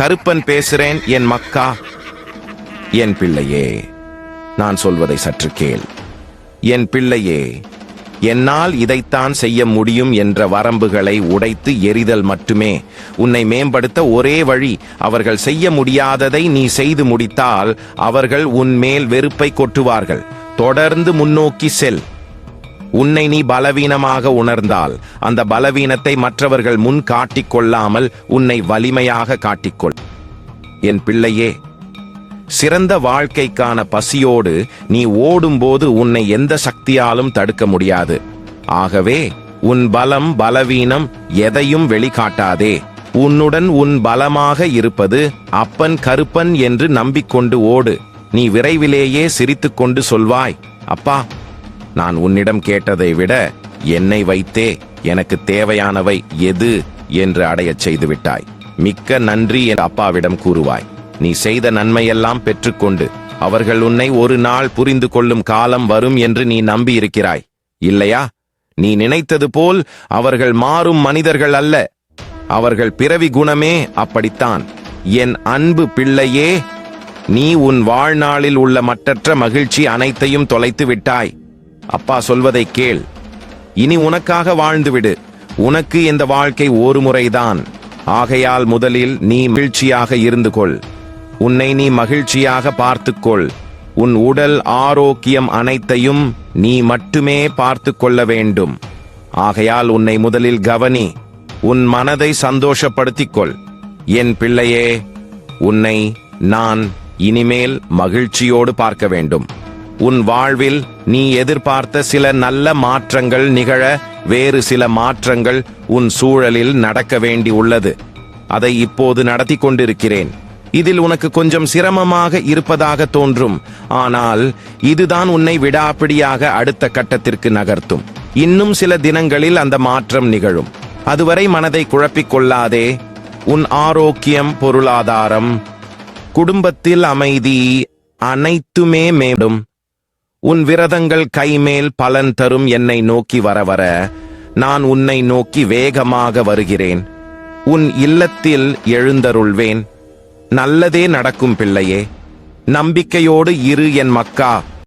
கருப்பன் பேசுறேன் என் மக்கா என் பிள்ளையே. நான் சொல்வதை சற்று கேள். என் பிள்ளையே என்னால் இதைத்தான் செய்ய முடியும் என்ற வரம்புகளை உடைத்து எரிதல் மட்டுமே. உன்னை மேம்படுத்த ஒரே வழி அவர்கள் செய்ய முடியாததை நீ செய்து முடித்தால் அவர்கள் உன் மேல் வெறுப்பை கொட்டுவார்கள். தொடர்ந்து முன்னோக்கி செல். உன்னை நீ பலவீனமாக உணர்ந்தால் அந்த பலவீனத்தை மற்றவர்கள் முன் காட்டிக்கொள்ளாமல் உன்னை வலிமையாக காட்டிக்கொள். என் பிள்ளையே சிறந்த வாழ்க்கைக்கான பசியோடு நீ ஓடும்போது உன்னை எந்த சக்தியாலும் தடுக்க முடியாது. ஆகவே உன் பலம் பலவீனம் எதையும் வெளிக்காட்டாதே. உன்னுடன் உன் பலமாக இருப்பது அப்பன் கருப்பன் என்று நம்பிக்கொண்டு ஓடு. நீ விரைவிலேயே சிரித்துக்கொண்டு சொல்வாய் அப்பா நான் உன்னிடம் கேட்டதை விட என்னை வைத்தே எனக்கு தேவையானவை எது என்று அடையச் செய்துவிட்டாய். மிக்க நன்றி என் அப்பாவிடம் கூறுவாய். நீ செய்த நன்மையெல்லாம் பெற்றுக்கொண்டு அவர்கள் உன்னை ஒரு நாள் புரிந்து கொள்ளும் காலம் வரும் என்று நீ நம்பியிருக்கிறாய். இல்லையா? நீ நினைத்தது போல் அவர்கள் மாறும் மனிதர்கள் அல்ல. அவர்கள் பிறவி குணமே அப்படித்தான். என் அன்பு பிள்ளையே நீ உன் வாழ்நாளில் உள்ள மற்றற்ற மகிழ்ச்சி அனைத்தையும் தொலைத்து விட்டாய் அப்பா சொல்வதை கேள். இனி உனக்காக வாழ்ந்துவிடு. உனக்கு இந்த வாழ்க்கை ஒரு முறைதான். ஆகையால் முதலில் நீ மகிழ்ச்சியாக இருந்து கொள். உன்னை நீ மகிழ்ச்சியாக பார்த்துக்கொள் உன் உடல் ஆரோக்கியம் அனைத்தையும் நீ மட்டுமே பார்த்து கொள்ள வேண்டும். ஆகையால் உன்னை முதலில் கவனி. உன் மனதை சந்தோஷப்படுத்திக் கொள். என் பிள்ளையே உன்னை நான் இனிமேல் மகிழ்ச்சியோடு பார்க்க வேண்டும். உன் வாழ்வில் நீ எதிர்பார்த்த சில நல்ல மாற்றங்கள் நிகழ வேறு சில மாற்றங்கள் உன் சூழலில் நடக்க வேண்டி உள்ளது. அதை இப்போது நடத்தி கொண்டிருக்கிறேன். இதில் உனக்கு கொஞ்சம் சிரமமாக இருப்பதாக தோன்றும். ஆனால் இதுதான் உன்னை விடாப்பிடியாக அடுத்த கட்டத்திற்கு நகர்த்தும். இன்னும் சில தினங்களில் அந்த மாற்றம் நிகழும். அதுவரை மனதை குழப்பிக் கொள்ளாதே. உன் ஆரோக்கியம் பொருளாதாரம் குடும்பத்தில் அமைதி அனைத்துமே மேடும் உன் விரதங்கள் கைமேல் பலன் தரும் என்னை நோக்கி வர வர நான் உன்னை நோக்கி வேகமாக வருகிறேன். உன் இல்லத்தில் எழுந்தருள்வேன். நல்லதே நடக்கும் பிள்ளையே. நம்பிக்கையோடு இரு என் மக்கா.